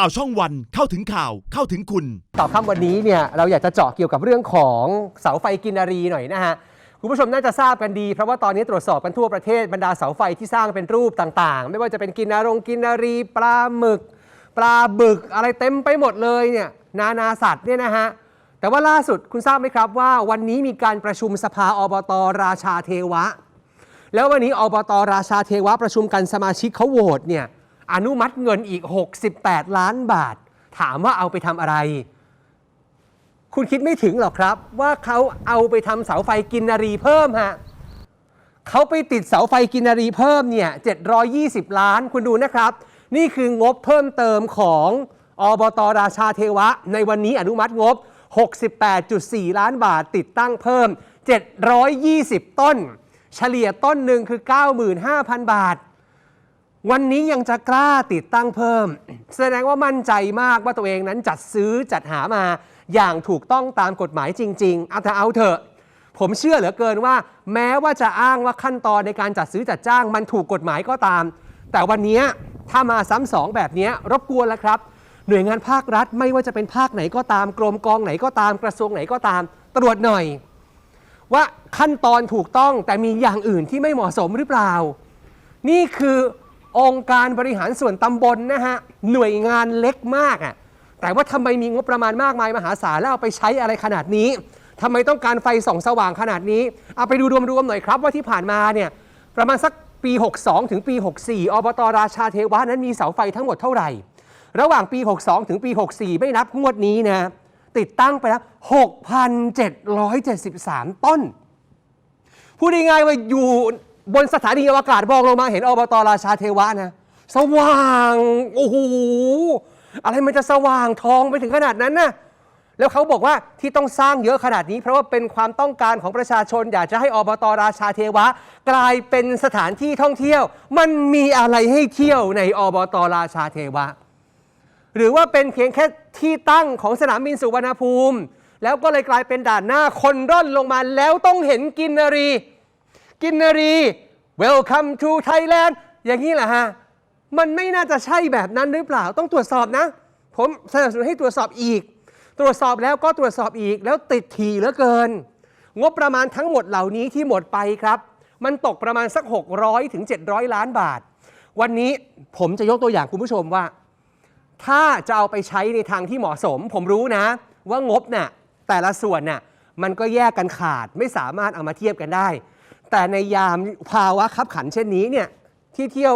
ข่าวช่องวันเข้าถึงข่าวเข้าถึงคุณ ต่อบคำวันนี้เนี่ยเราอยากจะเจาะเกี่ยวกับเรื่องของเสาไฟกินนารีหน่อยนะฮะคุณผู้ชมน่าจะทราบกันดี เพราะว่าตอนนี้ตรวจสอบกันทั่วประเทศบรรดาเสาไฟที่สร้างเป็นรูปต่างๆ ไม่ว่าจะเป็นกินนารงกินนารีปลาหมึก ปลาบึกอะไรเต็มไปหมดเลยเนี่ยนานาสัตว์เนี่ยนะฮะแต่ว่าล่าสุดคุณทราบไหมครับว่า วันนี้มีการประชุมสภาอบตราชาเทวะ แล้ววันนี้อบตราชาเทวะประชุมกันสมาชิกเขาโหวตเนี่ย อนุมัติเงินอีก 68 ล้านบาท ถามว่าเอาไปทำอะไร คุณคิดไม่ถึงหรอกครับ ว่าเขาเอาไปทำเสาไฟกินนารีเพิ่มฮะเขาไปติดเสาไฟกินนารีเพิ่มเนี่ย 720 ล้านคุณดูนะครับ นี่คืองบเพิ่มเติมของอบตราชาเทวะ ในวันนี้อนุมัติงบ 68.4 ล้านบาทติดตั้งเพิ่ม 720 ต้น เฉลี่ยต้นหนึ่งคือ 95,000 บาท วันนี้ยังจะกล้าติดตั้งเพิ่ม แสดงว่ามั่นใจมากว่าตัวเองนั้นจัดซื้อจัดหามาอย่างถูกต้องตามกฎหมายจริง ๆ เอาแต่เอาเถอะผมเชื่อเหลือเกินว่า แม้ว่าจะอ้างว่าขั้นตอนในการจัดซื้อจัดจ้างมันถูกกฎหมายก็ตาม แต่วันนี้ถ้ามาซ้ำสองแบบนี้รบกวนแล้วครับ หน่วยงานภาครัฐไม่ว่าจะเป็นภาคไหนก็ตามกรมกองไหนก็ตามกระทรวงไหนก็ตาม ตรวจหน่อย ว่าขั้นตอนถูกต้องแต่มีอย่างอื่นที่ไม่เหมาะสมหรือเปล่า นี่คือ องค์การบริหารส่วนตำบลนะฮะหน่วยงานเล็กมากอะ่ะแต่ว่าทำไมมีงบประมาณมากมายมหาศาลแล้วเอาไปใช้อะไรขนาดนี้ทำไมต้องการไฟส่องสว่างขนาดนี้ เอาไปดูรวมๆหน่อยครับว่าที่ผ่านมาเนี่ยประมาณสักปี 62 ถึงปี 64 อบตราชาเทวะนั้นมีเสาไฟทั้งหมดเท่าไหร่ ระหว่างปี 62 ถึงปี 64 ไม่นับงวดนี้นะติดตั้งไปแล้ว 6,773 ต้น พูดง่ายๆว่าอยู่ บนสถานีอวกาศมองลงมาเห็นอบตราชาเทวะนะ สว่างโอ้โหอะไรมันจะสว่างทองไปถึงขนาดนั้นนะแล้วเขาบอกว่าที่ต้องสร้างเยอะขนาดนี้ เพราะว่าเป็นความต้องการของประชาชน อยากจะให้อบตราชาเทวะ กลายเป็นสถานที่ท่องเที่ยว มันมีอะไรให้เที่ยวในอบตราชาเทวะ หรือว่าเป็นเพียงแค่ที่ตั้งของสนามบินสุวรรณภูมิ แล้วก็เลยกลายเป็นด่านหน้าคนร่อนลงมาแล้วต้องเห็นกินนารี กินนารี Welcome to Thailand อย่างนี้แหละฮะ มันไม่น่าจะใช่แบบนั้นหรือเปล่า ต้องตรวจสอบนะ ผมสนับสนุนให้ตรวจสอบอีก ตรวจสอบแล้วก็ตรวจสอบอีกแล้วติดทีเหลือเกิน งบประมาณทั้งหมดเหล่านี้ที่หมดไปครับ มันตกประมาณสัก 600ถึง700 ล้านบาท วันนี้ผมจะยกตัวอย่างคุณผู้ชมว่า ถ้าจะเอาไปใช้ในทางที่เหมาะสม ผมรู้นะ ว่างบน่ะแต่ละส่วนน่ะมันก็แยกกันขาดไม่สามารถเอามาเทียบกันได้ แต่ในยามภาวะขับขันเช่นนี้เนี่ยที่เที่ยว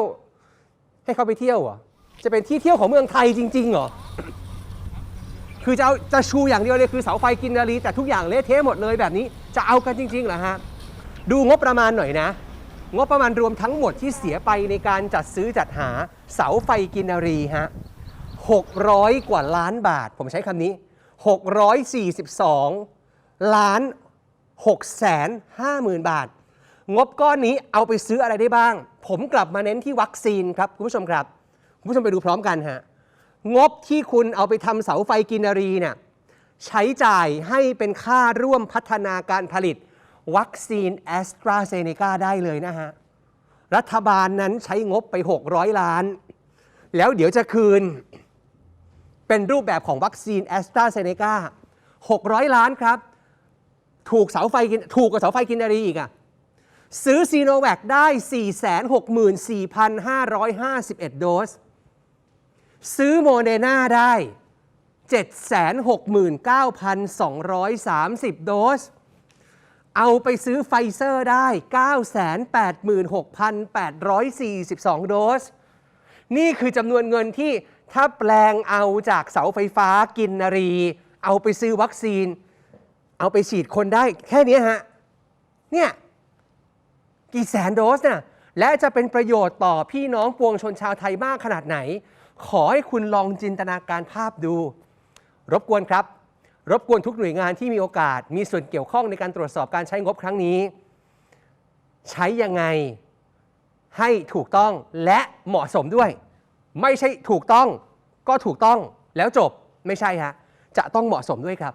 ให้เขาไปเที่ยวเหรอจะเป็นที่เที่ยวของเมืองไทยจริงๆเหรอคือจะเอาจะชูอย่างเดียวเลยคือเสาไฟกินนารีแต่ทุกอย่างเละเทะหมดเลยแบบนี้จะเอากันจริงๆเหรอฮะดูงบประมาณหน่อยนะ งบประมาณรวมทั้งหมดที่เสียไปในการจัดซื้อจัดหาเสาไฟกินนารีฮะ600 กว่าล้านบาท ผมใช้คำนี้ 642 ล้าน6แสน5หมื่นบาท งบก้อนนี้เอาไปซื้ออะไรได้บ้าง ผมกลับมาเน้นที่วัคซีนครับคุณผู้ชมครับ คุณผู้ชมไปดูพร้อมกันฮะ งบที่คุณเอาไปทำเสาไฟกินนารีเนี่ยใช้จ่ายให้เป็นค่าร่วมพัฒนาการผลิต วัคซีนแอสตราเซเนกาได้เลยนะฮะ รัฐบาลนั้นใช้งบไป 600 ล้าน แล้วเดี๋ยวจะคืน เป็นรูปแบบของวัคซีนแอสตราเซเนกา600 ล้านครับ ถูกเสาไฟกินถูกกว่าเสาไฟกินนารีอีกอะ ซื้อซีโนแวคได้ 464,551 โดส ซื้อโมเดนาได้ 769,230 โดส เอาไปซื้อไฟเซอร์ได้ 986,842 โดส นี่คือจำนวนเงินที่ถ้าแปลงเอาจากเสาไฟฟ้ากินนารี เอาไปซื้อวัคซีน เอาไปฉีดคนได้แค่นี้ฮะ เนี่ย กี่แสนโดสน่ะและจะเป็นประโยชน์ต่อพี่น้องปวงชนชาวไทยมากขนาดไหน ขอให้คุณลองจินตนาการภาพดู รบกวนครับ รบกวนทุกหน่วยงานที่มีโอกาส มีส่วนเกี่ยวข้องในการตรวจสอบการใช้งบครั้งนี้ ใช้ยังไงให้ถูกต้องและเหมาะสมด้วย ไม่ใช่ถูกต้องก็ถูกต้องแล้วจบไม่ใช่ฮะจะต้องเหมาะสมด้วยครับ